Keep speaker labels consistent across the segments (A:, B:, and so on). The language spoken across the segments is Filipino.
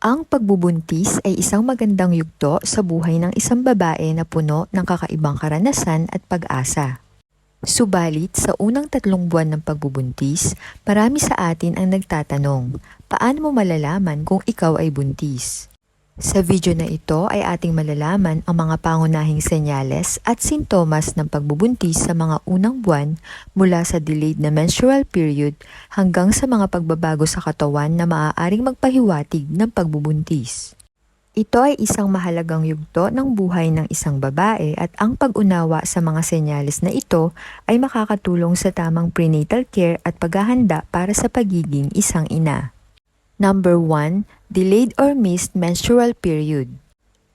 A: Ang pagbubuntis ay isang magandang yugto sa buhay ng isang babae na puno ng kakaibang karanasan at pag-asa. Subalit, sa unang tatlong buwan ng pagbubuntis, marami sa atin ang nagtatanong, paano mo malalaman kung ikaw ay buntis? Sa video na ito ay ating malalaman ang mga pangunahing senyales at sintomas ng pagbubuntis sa mga unang buwan mula sa delayed na menstrual period hanggang sa mga pagbabago sa katawan na maaaring magpahiwatig ng pagbubuntis. Ito ay isang mahalagang yugto ng buhay ng isang babae at ang pag-unawa sa mga senyales na ito ay makakatulong sa tamang prenatal care at paghahanda para sa pagiging isang ina. Number 1, delayed or missed menstrual period.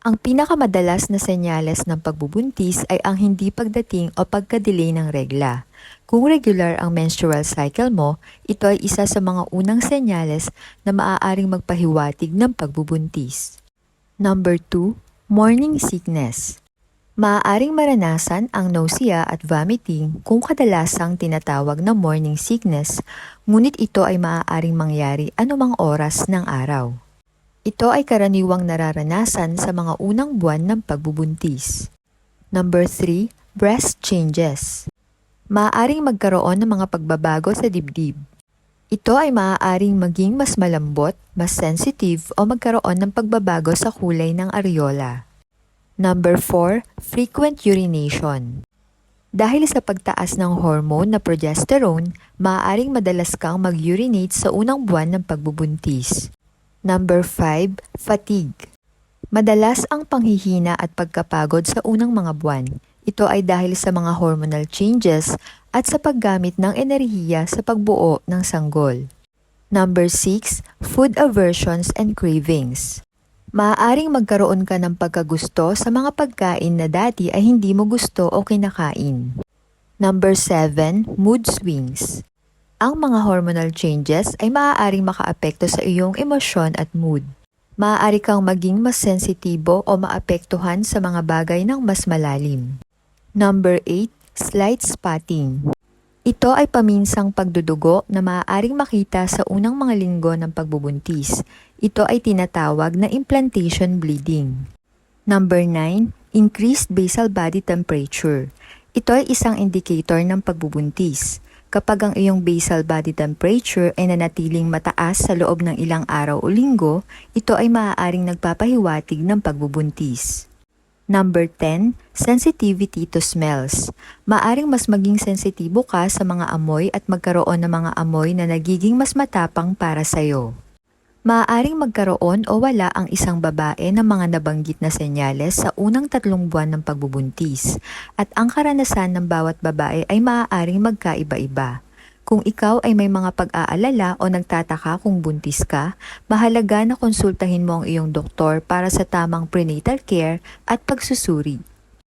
A: Ang pinakamadalas na senyales ng pagbubuntis ay ang hindi pagdating o pagka-delay ng regla. Kung regular ang menstrual cycle mo, ito ay isa sa mga unang senyales na maaaring magpahiwatig ng pagbubuntis. Number 2, morning sickness. Maaaring maranasan ang nausea at vomiting kung kadalasang tinatawag na morning sickness, ngunit ito ay maaaring mangyari anumang oras ng araw. Ito ay karaniwang nararanasan sa mga unang buwan ng pagbubuntis. Number 3, breast changes. Maaaring magkaroon ng mga pagbabago sa dibdib. Ito ay maaaring maging mas malambot, mas sensitive o magkaroon ng pagbabago sa kulay ng areola. Number 4, frequent urination. Dahil sa pagtaas ng hormone na progesterone, maaaring madalas kang mag-urinate sa unang buwan ng pagbubuntis. Number 5, fatigue. Madalas ang panghihina at pagkapagod sa unang mga buwan. Ito ay dahil sa mga hormonal changes at sa paggamit ng enerhiya sa pagbuo ng sanggol. Number 6, food aversions and cravings. Maaaring magkaroon ka ng pagkagusto sa mga pagkain na dati ay hindi mo gusto o kinakain. Number 7, mood swings. Ang mga hormonal changes ay maaaring makaapekto sa iyong emosyon at mood. Maaari kang maging mas sensitibo o maapektuhan sa mga bagay ng mas malalim. Number 8, slight spotting. Ito ay paminsang pagdudugo na maaaring makita sa unang mga linggo ng pagbubuntis. Ito ay tinatawag na implantation bleeding. Number 9, increased basal body temperature. Ito ay isang indicator ng pagbubuntis. Kapag ang iyong basal body temperature ay nanatiling mataas sa loob ng ilang araw o linggo, ito ay maaaring nagpapahiwatig ng pagbubuntis. Number 10, sensitivity to smells. Maaring mas maging sensitibo ka sa mga amoy at magkaroon ng mga amoy na nagiging mas matapang para sa'yo. Maaaring magkaroon o wala ang isang babae ng mga nabanggit na senyales sa unang tatlong buwan ng pagbubuntis at ang karanasan ng bawat babae ay maaaring magkaiba-iba. Kung ikaw ay may mga pag-aalala o nagtataka kung buntis ka, mahalaga na konsultahin mo ang iyong doktor para sa tamang prenatal care at pagsusuri.